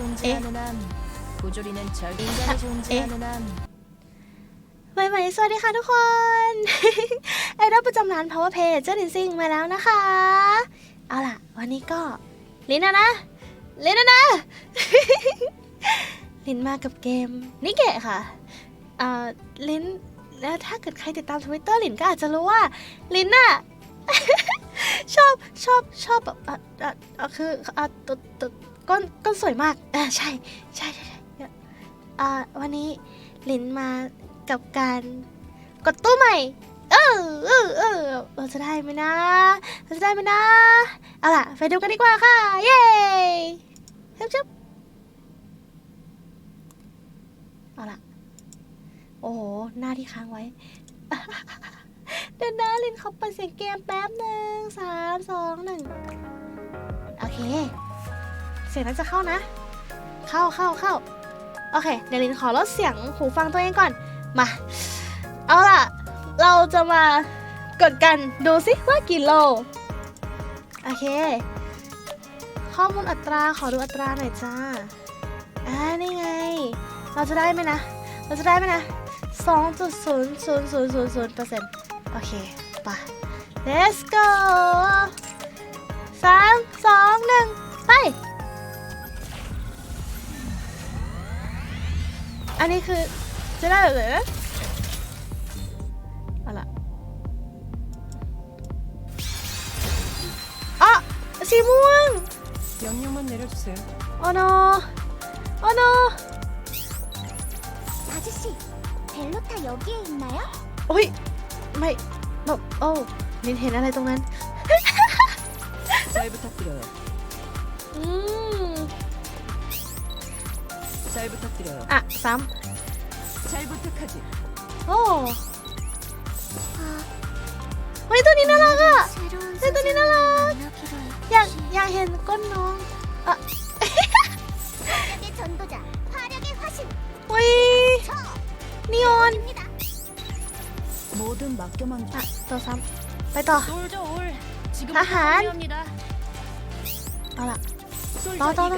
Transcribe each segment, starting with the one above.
존재하는 한 고조리는 절 인간이 존재하는 한 ใหม่ๆสวัสดีค่ะทุกคน ไอดอลประจำร้าน Power Play เจ้าลินซิงมาแล้วนะคะ เอาล่ะ วันนี้ก็ ลินนะนะ ลินนะนะ ลินมากับเกมนิเกะค่ะอ่าลินแล้วถ้าเกิดใครติดตามทวิตเตอร์ลินก็อาจจะรู้ว่า ลินน่ะ ชอบชอบชอบแบบอ่ะอ่ะอ่ะคืออ่ะตัวตัว ก้นก้นสวยมากอ่าใช่ใช่ใช่ใช่อ่าวันนี้ลินมากับการกดตู้ใหม่ เออเออเออเราจะได้ไหมนะเราจะได้ไหมนะเอาล่ะไปดูกันดีกว่าค่ะ เย้ชุบชุบเอาล่ะ โอ้โห หน้าที่ค้างไว้ เดี๋ยวนะลินเขาเปิดเสียงเกมแป๊บหนึ่งสามสองหนึ่งโอเค เสียงนั้นจะเข้านะ เข้าเข้าเข้าโอเคเดลินขอลดเสียงหูฟังตัวเองก่อน มา เอาล่ะ เราจะมากดกันดูสิว่ากี่โล โอเค ข้อมูลอัตราขอดูอัตราหน่อยจ้าอ่านี่ไง เราจะได้ไหมนะ เราจะได้ไหมนะ2.000000%เปอร์เซ็นต์โอเคไป let's go สามสองหนึ่งไป อันนี้คือ จะได้แบบไหนนะเอาล่ะอ่ะสีม่วง 명령만 내려주세요. โอ้ no โอ้ no 아저씨, 벨로타 여기에 있나요? โอ้ย ไม่แบบโอ้ลินเห็นอะไรตรงนั้น 잘 부탁드려요. อืม 잘 부탁드려요. 아, 쌈. 잘 부탁하지. 어. 회돈이 날아가. 회돈이 날아. 양 양현 건너. 아. 전도자 화력의 화신. 오이. 니온. 모든 맡겨만 줘. 아, 더 삼. 빨더. 솔저 올. 지금 하한. 알아. 나다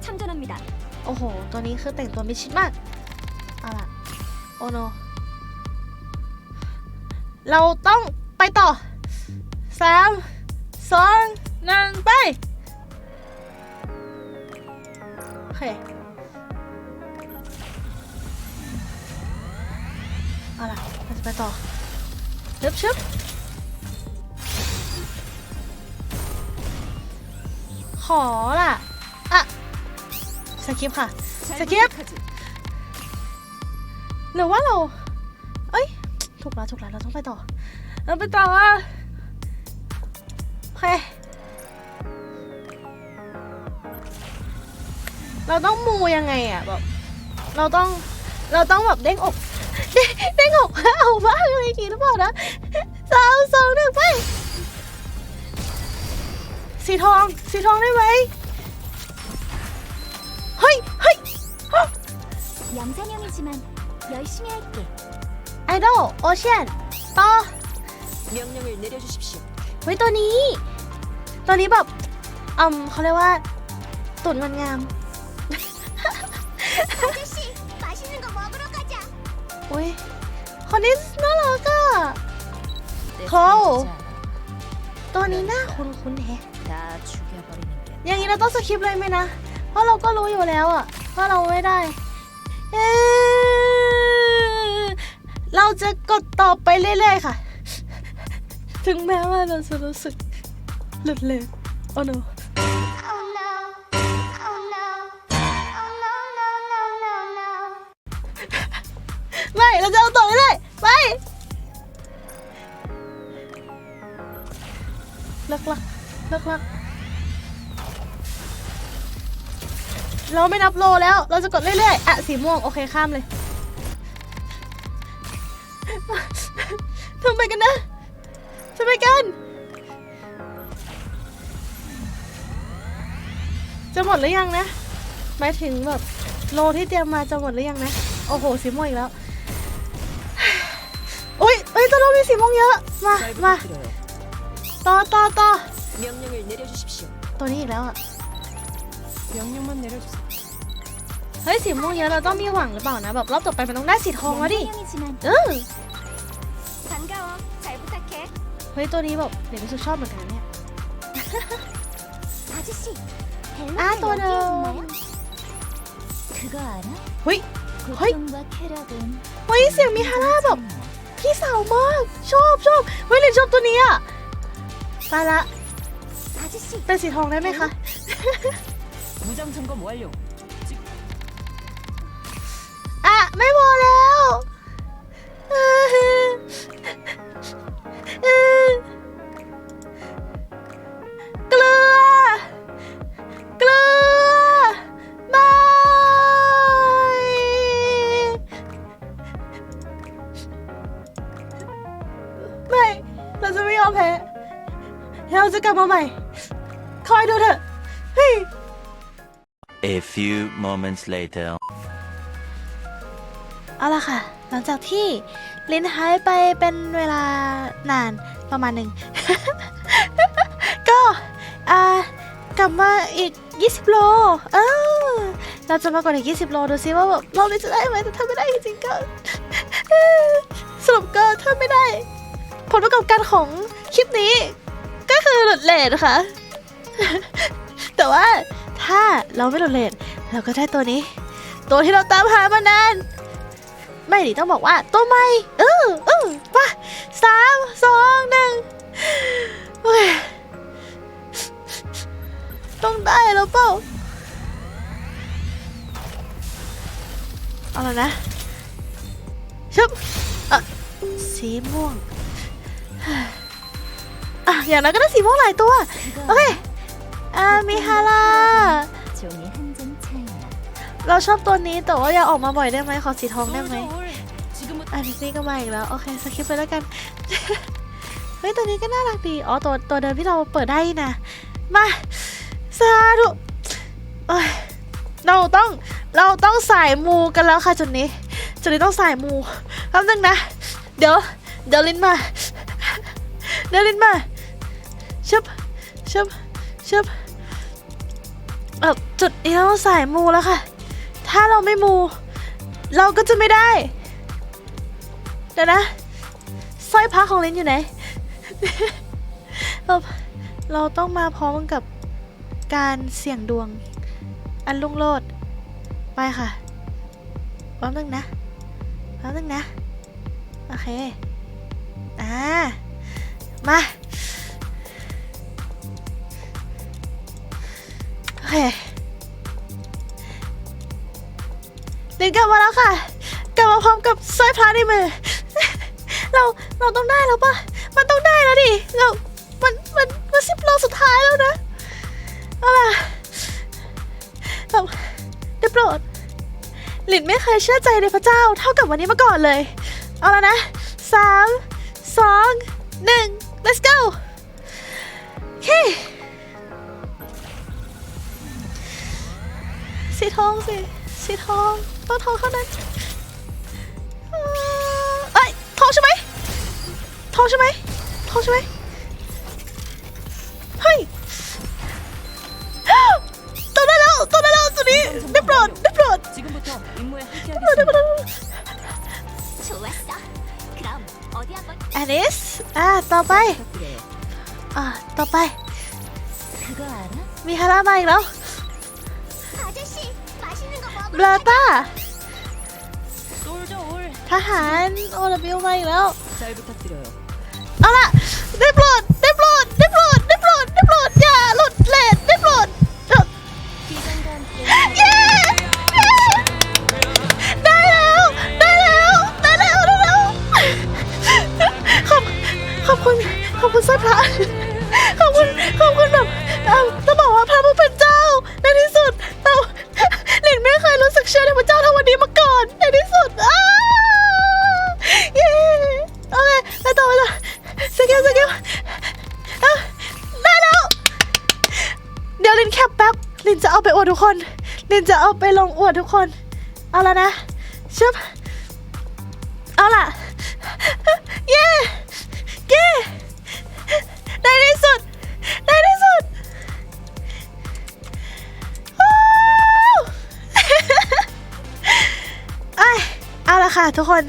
참전합니다. โอ้โห ตัวนี้คือแต่งตัวมิชิดมากเอาล่ะโอ้โน เราต้องไปต่อสามสองหนึ่งไป โอเคเอาล่ะเราจะไปต่อชึบชึบขอล่ะ สกิปค่ะสกิปหรือว่าเรา เอ้ยถูกแล้วถูกแล้วเราต้องไปต่อ เราไปต่อว่าโอเคเราต้องมูยังไงอะแบบเราต้องเราต้องแบบเด้งอกเด้งอกเอาบ้างอะไกี่หรือเปล่านะสาวสองหนึ่งไปสีทองสีทองได้ไหม 양산형이지만 열심히 할게. ไอดอลโอเชียนต่อ 명령을 내려주십시오. เฮ้ยตัวนี้ ตัวนี้แบบอืมเขาเรียกว่า ตุ่นมันงาม 아저씨, 맛있는 거 먹으러 가자. อุ้ยคนนี้น่ารักอะ 내 거. 사랑하지 않아. ตัวนี้หน้าคุ้นคุ้นๆแฮะ 다 죽여버리는 게. อย่างนี้เราต้องสคริปต์เลยไหมนะ เพราะเราก็รู้อยู่แล้วอะว่าเราไม่ได้ เราจะกดต่อไปเรื่อยๆค่ะ ถึงแม้ว่าเราจะรู้สึกหลุดเลยโอ้ no Oh no. Oh no. Oh no, no, no, no, no. ไม่ เราจะเอาต่อไม่ได้ไปลักลักเลิกลัก เราไม่นับโลแล้ว เราจะกดเรื่อยๆ อะ สีม่วง โอเค ข้ามเลย ทำไมกันนะทำไมกัน จะหมดหรือยังนะ หมายถึงแบบโลที่เตรียมมาจะหมดหรือยังนะ โอ้โห สีม่วงอีกแล้วโอ้ยเอ้ยตอนเรามีสีม่วงเยอะ มา มา ต่อต่อต่อตัวนี้อีกแล้วอะ 명령만 내려주세요. เฮ้ยสีม่วงเยอะเราต้องมีหวังหรือเปล่านะ แบบรอบต่อไปมันต้องได้สีทองแล้วดิ 양이지만 เออ 반가워. 잘 부탁해. เฮ้ยตัวนี้แบบเด็กรู้สึกชอบเหมือนกันเนี่ย 아저씨. 아, 벨로가 또는. 여기에 있나요? 그거 알아? เฮ้ย เฮ้ย 고통과 쾌락은 เฮ้ยเสียงมีฮาร่าแบบพี่สาวมาก ชอบชอบเฮ้ยลินชอบตัวนี้อ่ะไปละ 아저씨. เป็นสีทองได้ไหมคะ 무장 점검 완료. อ่ะ ไม่พอแล้วเออเออกลือ เกลือ ไม่ ไม่ เราจะไม่ยอมแพ้ เราจะกลับมาใหม่ คอยดูเถอะ เฮ้ย A few moments later. เอาละค่ะ หลังจากที่ลินหายไปเป็นเวลานานประมาณหนึ่ง ก็อ่ากลับมาอีก 20 โล เออ เราจะมากดอีก 20 โล ดูซิว่าแบบเราจะได้ไหมแต่ถ้าไม่ได้จริงๆก็สรุปก็ถ้าไม่ได้ ผลประกอบการของคลิปนี้ ก็คือหลุดเลทค่ะ แต่ว่า ถ้าเราไม่หลุดเลทเราก็ได้ตัวนี้ ตัวที่เราตามหามานาน ไม่ดิต้องบอกว่าตัวใหม่เออเออมาสามสองหนึ่งเฮ้ยต้องได้แล้วเปล่าเอาแล้วนะชึบอะสีม่วง อะ อย่างนั้นก็ได้สีม่วงหลายตัว โอเค อ่ามิฮาร่าเราชอบตัวนี้แต่ว่าอยากออกมาบ่อยได้ไหมขอสีทองได้ไหมอันนี้ก็มาอีกแล้วโอเคสกิปไปแล้วกัน เฮ้ยตัวนี้ก็น่ารักดีอ๋อตัวตัวเดิมที่เราเปิดได้นะมาสาธุเราต้องเราต้องสายมูกันแล้วค่ะจุดนี้ จุดนี้ต้องสายมูแป๊บนึงนะ เดี๋ยวเดี๋ยวลินมาเดี๋ยวลินมาชึบชึบชึบ เออจุดนี้เราต้องสายมูแล้วค่ะ ถ้าเราไม่มู เราก็จะไม่ได้ เดี๋ยวนะสร้อยพระของลินอยู่ไหน เราเราต้องมาพร้อมกับการเสี่ยงดวง อันลุ่งโลด ไปค่ะแป๊บนึงนะแป๊บนึงนะ โอเค อ่า มา เคลินกลับมาแล้วค่ะ กลับมาพร้อมกับสร้อยพระในมือ เราเราต้องได้แล้วปะมันต้องได้แล้วดิเรา มันมันมันสิบโลสุดท้ายแล้วนะเอาล่ะเราได้โปรดหลินไม่เคยเชื่อใจในพระเจ้าเท่ากับวันนี้มาก่อนเลย เอาแล้วนะสามสองหนึ่ง let's go โอเค สีทองสิสีทองต้องทองเท่านั้นเอ้ยทองใช่ไหมทองใช่ไหมทองใช่ไหมเฮ้ยตัวนั้นแล้วตัวนั้นแล้วตัวนี้ได้โปรดได้โปรดเราได้โปรดแอลิสอ่าต่อไปอ่าต่อไปมีฮาร่ามาอีกแล้ว บลาต้าทหารโอลาบิลมาอีกแล้วเอาละได้โปรดได้โปรดได้โปรดได้โปรดได้โปรดอย่าหลุดเลดได้โปรดได้แล้วได้แล้วได้แล้วได้แล้วขอบขอบคุณขอบคุณสายพระ ลินจะเอาไปอวดทุกคนลินจะเอาไปลงอวดทุกคน เอาแล้วนะชึบเอาล่ะ เย้เย้ได้ที่สุดได้ที่สุดว้าวค่ะทุกคน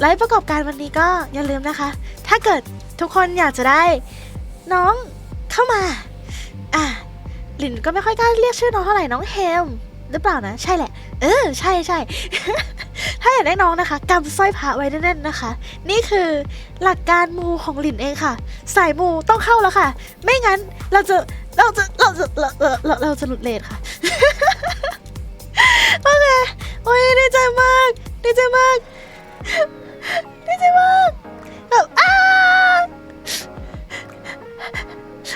ไลฟ์ประกอบการวันนี้ก็อย่าลืมนะคะ ถ้าเกิดทุกคนอยากจะได้ น้องเข้ามา ลินก็ไม่ค่อยกล้าเรียกชื่อน้องเท่าไหร่น้องเฮมหรือเปล่านะ ใช่แหละ เออ ใช่ใช่ถ้าอยากได้น้องนะคะกำสร้อยพระไว้แน่นๆนะคะ นี่คือหลักการมูของหลินเองค่ะ สายมูต้องเข้าแล้วค่ะ ไม่งั้นเราจะเราจะเราจะเราเราเราจะหลุดเลทค่ะโอเคโอ้ยดีใจมากดีใจมากดีใจมากแบบอ้า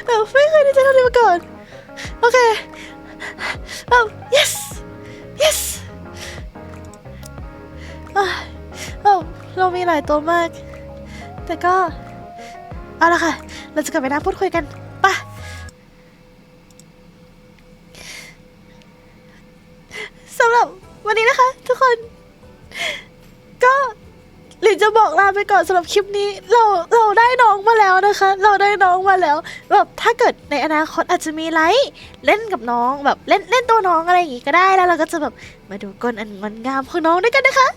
แบบไม่เคยดีใจเท่านี้มาก่อน เคแบบ yes yes อะเราเรามีหลายตัวมาก แต่ก็ เอาละค่ะ เราจะกลับไปนั่งพูดคุยกันป่ะสำหรับวันนี้นะคะ ทุกคน ก็หลินจะบอกลาไปก่อนสำหรับคลิปนี้ เรา ได้น้องมาแล้วนะคะ เราได้น้องมาแล้ว แบบถ้าเกิดในอนาคตอาจจะมีไลฟ์เล่นกับน้องแบบเล่นเล่นตัวน้องอะไรอย่างงี้ก็ได้แล้วเราก็จะแบบมาดูก้นอันงดงามของน้องด้วยกันนะคะ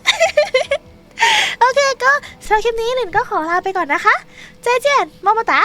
โอเคก็สำหรับคลิปนี้หลินก็ขอลาไปก่อนนะคะ เจเจนมอมตา